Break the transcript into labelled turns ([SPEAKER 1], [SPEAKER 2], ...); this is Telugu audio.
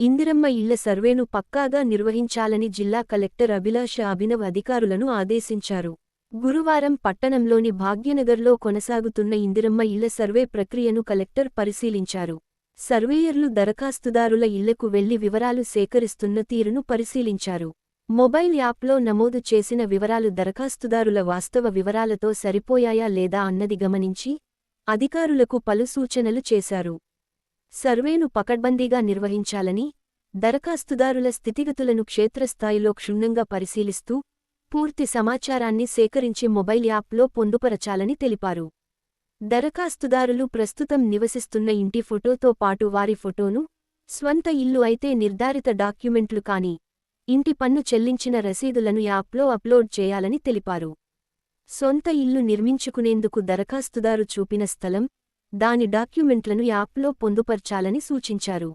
[SPEAKER 1] ఇందిరమ్మ ఇళ్ళ సర్వేను పక్కాగా నిర్వహించాలని జిల్లా కలెక్టర్ అభిలాష అభినవ్ అధికారులను ఆదేశించారు. గురువారం పట్టణంలోని భాగ్యనగర్లో కొనసాగుతున్న ఇందిరమ్మ ఇళ్ళ సర్వే ప్రక్రియను కలెక్టర్ పరిశీలించారు. సర్వేయర్లు దరఖాస్తుదారుల ఇళ్ళకు వెళ్ళి వివరాలు సేకరిస్తున్న తీరును పరిశీలించారు. మొబైల్ యాప్లో నమోదు చేసిన వివరాలు దరఖాస్తుదారుల వాస్తవ వివరాలతో సరిపోయాయా లేదా అన్నది గమనించి అధికారులకు పలు సూచనలు చేశారు. సర్వేను పకడ్బందీగా నిర్వహించాలని దరఖాస్తుదారుల స్థితిగతులను క్షేత్రస్థాయిలో క్షుణ్ణంగా పరిశీలిస్తూ పూర్తి సమాచారాన్ని సేకరించి మొబైల్ యాప్లో పొందుపరచాలని తెలిపారు. దరఖాస్తుదారులు ప్రస్తుతం నివసిస్తున్న ఇంటి ఫోటోతో పాటు వారి ఫోటోను స్వంత ఇల్లు అయితే నిర్ధారిత డాక్యుమెంట్లు కాని ఇంటి పన్ను చెల్లించిన రసీదులను యాప్లో అప్లోడ్ చేయాలని తెలిపారు. సొంత ఇల్లు నిర్మించుకునేందుకు దరఖాస్తుదారు చూపిన స్థలం దాని డాక్యుమెంట్లను యాప్లో పొందుపర్చాలని సూచించారు.